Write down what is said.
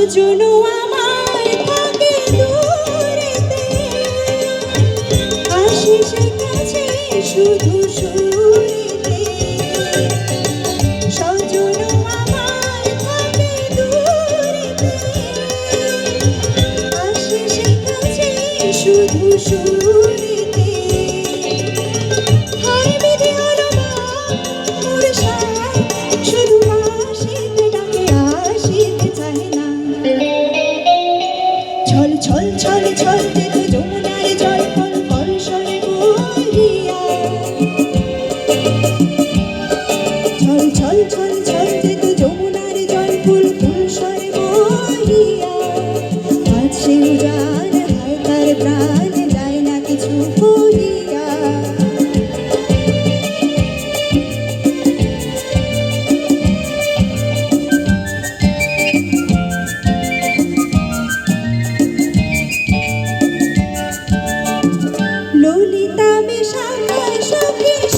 সজন আমার থাকে দূরেতে। আসে কাছে শুধু সুরেতে সজন আমার থাকে দূরেতে। আসে কাছে শুধু সুরেতে ছল ছল ছল যেত যমুনার জল ফল পরশনে বলিয়া ছল ছল ছল ছল যেত যমুনার জল ফুল ফুল সরে বলিয়া Bị sao.